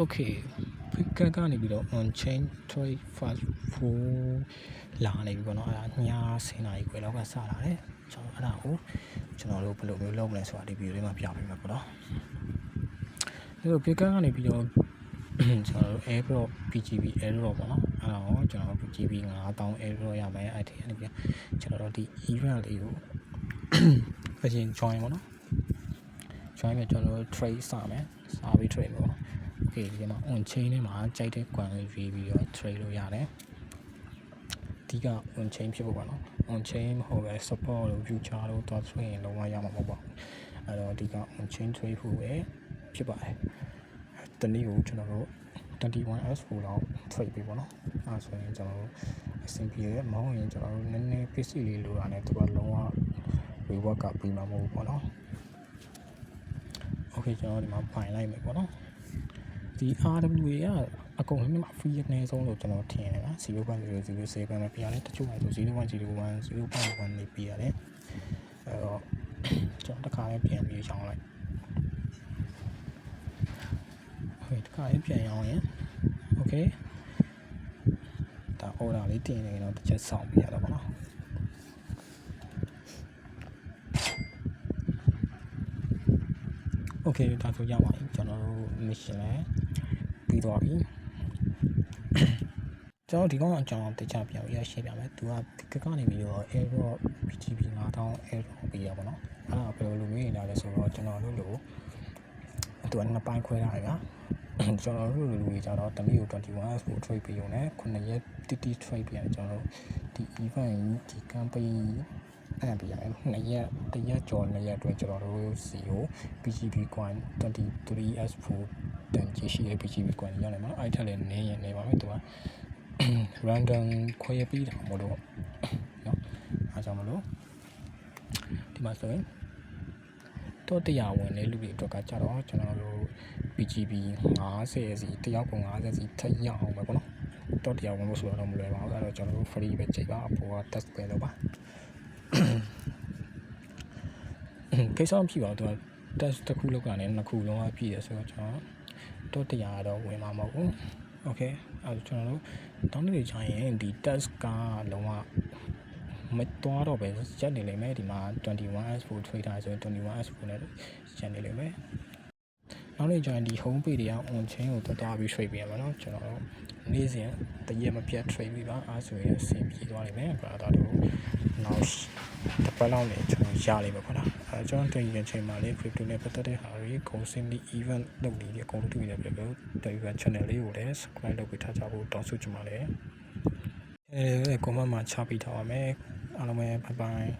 okay ကက်ကနေပြီးတော့ on chain trade fast food လာနေပြီပေါ့နော်အဲ့ဒါည10နာရီခွဲလောက်ကစလာတယ်ကျွန်တော်အဲ့ဒါကိုကျွန်တော်တို့ဘယ်လိုမျိုးလုပ်မလဲဆိုတာဒီဗီဒီယိုလေးမှာပြပေးမှာပေါ့နော်အဲ့တော့ကက်ကနေပြီးတော့ကျွန်တော်တို့ airdrop PGB airdrop ပေါ့နော်အဲ့ဒါကိုကျွန်တော် PGB 9000 airdrop ရမယ်အဲ့ဒီကနေပြီးကျွန်တော်တို့ဒီ event လေးကိုအရင် join ပေါ့နော် join မယ်ကျွန်တော်တို့ trade စမယ်စပြီး trade ပေါ့ okay ဒီမှာ on chain ထဲမှာကြိုက်တဲ့ coin လေးရွေးပြီးတော့ trade လုပ်ရတယ်အဓိက on chain ဖြစ်ဖို့ပါနော် on chain မဟုတ်ပဲ support လို့ future လို့တော့ trade ရင်လုံးဝရမှာမဟုတ်ပါဘူးအဲ့တော့အဓိက on chain trade ဖို့ပဲဖြစ်ပါတယ်တနည်းကိုကျွန်တော်တို့ 21S4 လောက် trade ပေးပါတော့အဲဆိုရင်ကျွန်တော်တို့အဆင်ပြေတယ်မဟုတ်ရင်ကျွန်တော်တို့နည်းနည်း PC လေးလိုတာနဲ့သူကလုံးဝ reward ကပြီးမှာမဟုတ်ဘူးပေါ့နော် okay ကျွန်တော်ဒီမှာပိုင်လိုက်မယ်ပေါ့နော် ဒီ RWA ကအကုန်လုံးမှာ free အနည်းဆုံးလို့ကျွန်တော်ထင်တယ်နော်0.007ပဲပြရတယ်တချို့ကဆို0.01 0.1နေပြရတယ်အဲတော့ကျွန်တော်တစ်ခါလေးပြန်ပြီးချောင်းလိုက်ဟုတ်တစ်ခါလေးပြန်ရအောင်ရင် okay ဒါ order လေးတင်နေတော့တစ်ချက်စောင့်ပြရတော့ပါနော် โอเคဒါဆိုရပါပြီကျွန်တော်တို့ mission လည်းပြီးသွားပြီကျွန်တော်ဒီကောင်အကြောင်းတခြားပြောင်းရရှင်းပြမယ်သူကကကနေပြီးတော့ error PGP 9000 error ပေးရပါတော့အဲ့ဒါဘယ်လိုလုပ်ရင်းလာလဲဆိုတော့ကျွန်တော်တို့လိုသူကနှစ်ပိုင်းခွဲထားတယ်ဗျာကျွန်တော်တို့လူတွေကြတော့တမီကို21 S ကို trade ပေးရုံနဲ့9ရက်တိတိ trade ပေးရတယ်ကျွန်တော်တို့ဒီ event ဒီ campaign အဲ့ဒါပြရတယ်နှစ်ရက်တစ်ရက်ကျော်နှစ်ရက်အတွင်းကျွန်တော်တို့စီကို PGP coin 23S4 တန်ကြီးရှိတဲ့ PGP coin ရနိုင်မှာအဲ့ထက်လည်းနည်းရင်နေပါမယ်သူက random ခွဲပြီးတာမလို့เนาะအားကြောင့်မလို့ဒီမှာဆိုရင်တော့တရားဝင်တဲ့လူတွေအတွက်ကကြတော့ကျွန်တော်တို့ PGP 50စီတယောက်က50စီထပ်ရအောင်ပဲပေါ့နော်တော့တရားဝင်လို့ဆိုတော့မလွယ်ပါဘူးအဲ့တော့ကျွန်တော်တို့ free ပဲချိန်ပါအပေါ်က test ပဲလုပ်ပါ ကိစ္စမဖြစ်ပါဘူးသူက test တစ်ခုလောက်ကနေနှစ်ခုလုံးဝပြည့်ရဆိုတော့ကျွန်တော်တော့တရားတော့ဝင်မှာမဟုတ်ဘူး okay အဲ့တော့ကျွန်တော်တို့တောင်းနေကြရင်ဒီ test ကလုံးဝမတော်တော့ပဲရက်နေလိမ့်မယ်ဒီမှာ 21S4 trader ဆိုရင် 21S4 နဲ့ရက်နေလိမ့်မယ်နောက်နေ့ကျရင်ဒီ home page တွေက on chain ကိုတက်သွားပြီး trade ပေးရမှာเนาะကျွန်တော်တို့နေ့စဉ်တရက်မပြတ် trade ပေးပါအားဆိုရင်အဆင်ပြေသွားလိမ့်မယ်အဲ့ဒါတို့နောက်တစ် ပတ်လောက်နေကျွန်တော်ရလိမ့်မယ်ခေါ့လားအဲကျွန်တော်တင်ရင်ချိန်မှာလေး crypto နဲ့ပတ်သက်တဲ့ဟာတွေ consistently event လုပ်နေတဲ့အကုန်လုံးတွေ့နေပြပြ Telegram channel လေးကိုလည်း subscribe လုပ်ပေးထားကြဖို့တောင်းဆိုချင်ပါတယ်အဲ comment မှာချပေးထားပါမယ်အားလုံးပဲ bye bye